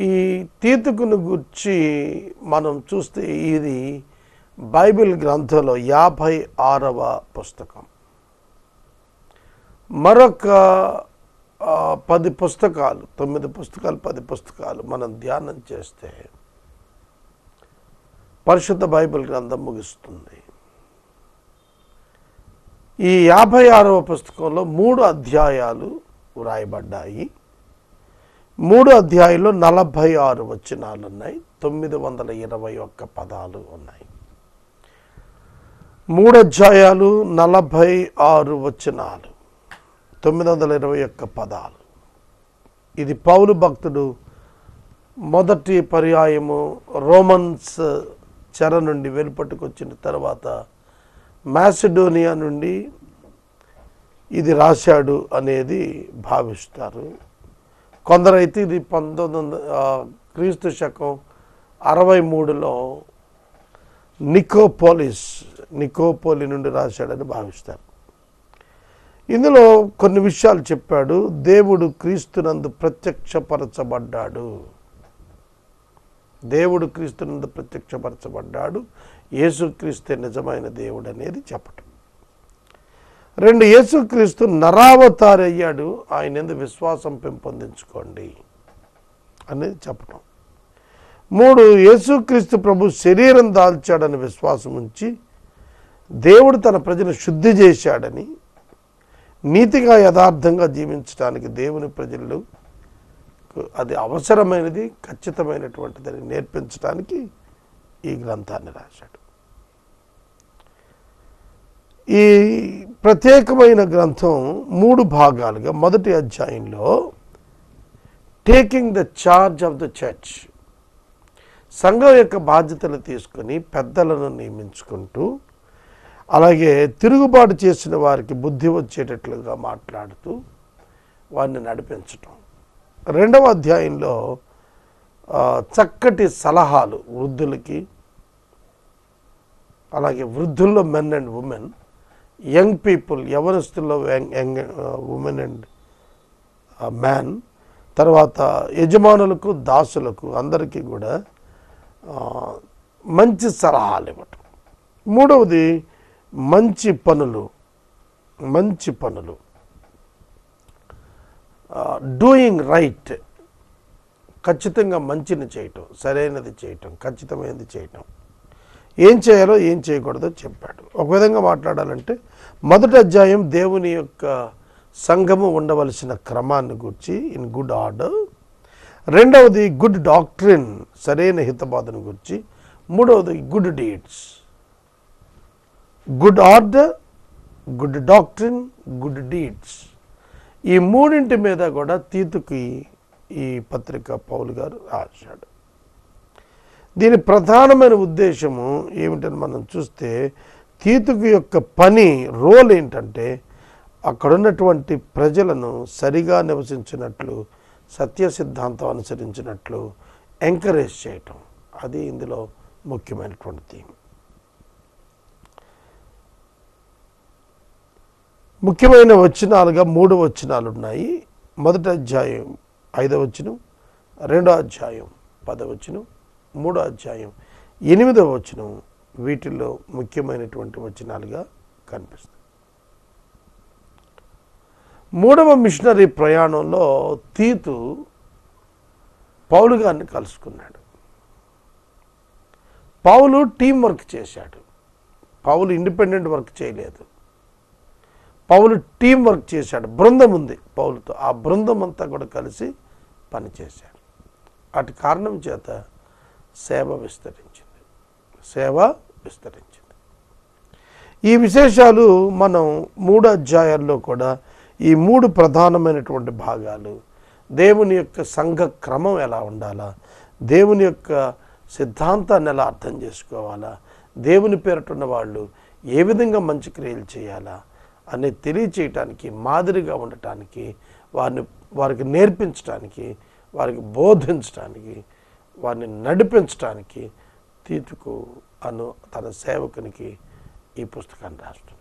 ఈ తీతుకును గుర్చి మనం చూస్తే ఇది బైబిల్ గ్రంథంలో యాభై ఆరవ పుస్తకం. మరొక పది పుస్తకాలు తొమ్మిది పుస్తకాలు పది పుస్తకాలు మనం ధ్యానం చేస్తే పరిశుద్ధ బైబిల్ గ్రంథం ముగుస్తుంది. ఈ యాభై ఆరవ పుస్తకంలో మూడు అధ్యాయాలు వ్రాయబడ్డాయి. మూడు అధ్యాయంలో నలభై ఆరు వచనాలు ఉన్నాయి. తొమ్మిది వందల ఇరవై ఒక్క పదాలు ఉన్నాయి. మూడు అధ్యాయాలు నలభై ఆరు వచనాలు. తొమ్మిది వందల ఇరవై ఒక్క పదాలు. ఇది పౌలు భక్తుడు మొదటి పర్యాయము రోమన్స్ చెర నుండి వెలుపట్టుకొచ్చిన తర్వాత మ్యాసిడోనియా నుండి ఇది రాశాడు అనేది భావిస్తారు. కొందరైతే ఇది పంతొమ్మిది వందల క్రీస్తు శకం అరవై మూడులో నికోపోలిస్ నికోపోలి నుండి రాశాడని భావిస్తారు. ఇందులో కొన్ని విషయాలు చెప్పాడు. దేవుడు క్రీస్తునందు ప్రత్యక్షపరచబడ్డాడు. దేవుడు క్రీస్తునందు ప్రత్యక్షపరచబడ్డాడు. యేసుక్రీస్తే నిజమైన దేవుడు అనేది చెప్పటం. రెండు యేసుక్రీస్తు నరావతారయ్యాడు ఆయన ఎందు విశ్వాసం పెంపొందించుకోండి అనేది చెప్పటం. మూడు యేసుక్రీస్తు ప్రభు శరీరం దాల్చాడని విశ్వాసం ఉంచి దేవుడు తన ప్రజను శుద్ధి చేశాడని నీతిగా యథార్థంగా జీవించడానికి దేవుని ప్రజలు అది అవసరమైనది ఖచ్చితమైనటువంటిదని నేర్పించడానికి ఈ గ్రంథాన్ని రాశాడు. ఈ ప్రత్యేకమైన గ్రంథం మూడు భాగాలుగా. మొదటి అధ్యాయంలో taking the charge of the church సంఘం యొక్క బాధ్యతలు తీసుకొని పెద్దలను నియమించుకుంటూ అలాగే తిరుగుబాటు చేసిన వారికి బుద్ధి వచ్చేటట్లుగా మాట్లాడుతూ వారిని నడిపించటం. రెండవ అధ్యాయంలో చక్కటి సలహాలు వృద్ధులకి అలాగే వృద్ధుల్లో men and women young people యవనస్తుల్లో young young women and man తర్వాత యజమానులకు దాసులకు అందరికీ కూడా మంచి సలహాలు ఇవ్వటం. మూడవది మంచి పనులు మంచి పనులు. డూయింగ్ రైట్ ఖచ్చితంగా మంచిని చేయటం సరైనది చేయటం ఖచ్చితమైనది చేయటం. ఏం చేయాలో ఏం చేయకూడదో చెప్పాడు. ఒక విధంగా మాట్లాడాలంటే మొదటి అధ్యాయం దేవుని యొక్క సంఘము ఉండవలసిన క్రమాన్ని గురించి ఇన్ గుడ్ ఆర్డర్ రెండవది గుడ్ డాక్ట్రిన్ సరైన హితబాధను గురించి. మూడవది good deeds good order good doctrine good deeds ఈ మూడింటి మీద కూడా తీతుకి ఈ పత్రిక పౌలు గారు రాశాడు. దీని ప్రధానమైన ఉద్దేశము ఏమిటని మనం చూస్తే తీతుకు యొక్క పని రోల్ ఏంటంటే అక్కడున్నటువంటి ప్రజలను సరిగా నివసించినట్లు సత్య సిద్ధాంతం అనుసరించినట్లు ఎంకరేజ్ చేయటం. అది ఇందులో ముఖ్యమైనటువంటి థీమ్. ముఖ్యమైన వచనాలుగా మూడు వచనాలు ఉన్నాయి మొదటి అధ్యాయం ఐదవ వచనం రెండో అధ్యాయం పదవచనం మూడో అధ్యాయం. ఎనిమిదవ వచనం వీటిల్లో ముఖ్యమైనటువంటి వచనాలుగా కనిపిస్తుంది. మూడవ మిషనరీ ప్రయాణంలో తీతు పౌలు గారిని కలుసుకున్నాడు. పౌలు టీం వర్క్ చేశాడు. పౌలు ఇండిపెండెంట్ వర్క్ చేయలేదు. పౌలు టీం వర్క్ చేశాడు. బృందం ఉంది పౌలుతో. ఆ బృందం అంతా కూడా కలిసి పనిచేశాడు అటు కారణం చేత సేవ విస్తరించింది. సేవ విస్తరించింది. ఈ విశేషాలు మనం మూడు అధ్యాయాల్లో కూడా ఈ మూడు ప్రధానమైనటువంటి భాగాలు. దేవుని యొక్క సంఘ క్రమం ఎలా ఉండాలా? దేవుని యొక్క సిద్ధాంతాన్ని ఎలా అర్థం చేసుకోవాలా? దేవుని పేరటున్న వాళ్ళు ఏ విధంగా మంచి క్రియలు చేయాలా? అని తెలియచేయటానికి మాదిరిగా ఉండటానికి వారిని వారికి నేర్పించడానికి వారికి బోధించడానికి వారిని నడిపించడానికి తీతుకు అను తన సేవకునికి ఈ పుస్తకాన్ని రాస్తుంది